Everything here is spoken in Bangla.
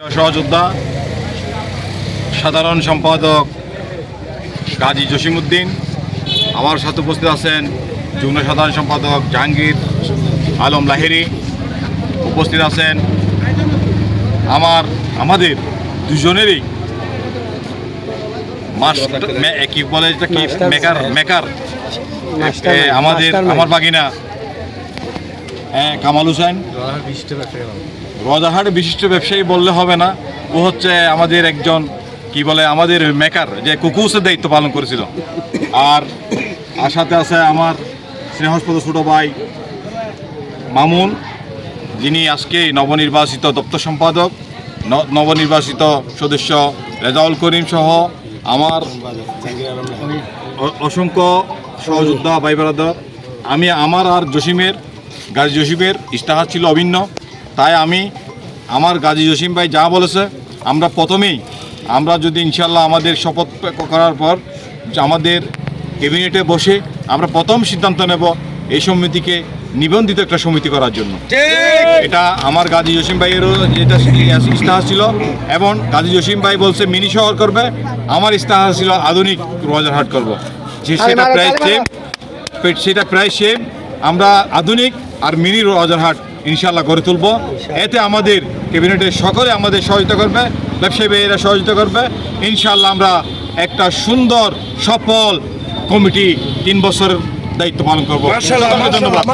সহযোদ্ধা সাধারণ সম্পাদক গাজী জসিমউদ্দিন আমার সাথে উপস্থিত আছেন যুগ্ম সাধারণ সম্পাদক জাহাঙ্গীর আলম লাহিরি উপস্থিত আছেন আমার আমাদের দুজনেরই মাস্টার মে- কি বলে মেকার মেকার। আমাদের আমার বাগিনা। কামাল হোসেন? রজাহাট বিশিষ্ট ব্যবসায়ী বললে হবে না। ও হচ্ছে আমাদের একজন কি বলে আমাদের মেকার যে কুকুসের দায়িত্ব পালন করেছিল। আর আর সাথে আছে আমার স্নেহস্পদ ছোট ভাই মামুন যিনি আজকে নবনির্বাচিত দপ্তর সম্পাদক ন- নবনির্বাচিত সদস্য রেজাউল করিম সহ আমার অসংখ্য সহযোদ্ধা ভাই আমি আমার আর জসিমের গাজী জসিমের ইস্তাহার ছিল অভিন্ন। তাই আমি আমার গাজী জসিম ভাই যা বলেছে আমরা প্রথমেই আমরা যদি ইনশাল্লাহ আমাদের শপথ করার পর আমাদের ক্যাবিনেটে বসে আমরা প্রথম সিদ্ধান্ত নেব এই সমিতিকে নিবন্ধিত একটা সমিতি করার জন্য। এটা আমার গাজী জসিম ভাইয়েরও যেটা ইস্তাহার ছিল এবং গাজী জসিম ভাই বলছে মিনি শহর করবে আমার ইস্তাহার ছিল আধুনিক রোজারহাট করব। যে সেটা প্রায় সেম সেটা প্রায় সেম আমরা আধুনিক আর মিনি রাজারহাট ইনশাল্লাহ গড়ে তুলব। এতে আমাদের ক্যাবিনেটের সকলে আমাদের সহযোগিতা করবে ব্যবসায়ী ভাইয়েরা সহযোগিতা করবে। ইনশাল্লাহ আমরা একটা সুন্দর সফল কমিটি তিন বছরের দায়িত্ব পালন করব। ধন্যবাদ।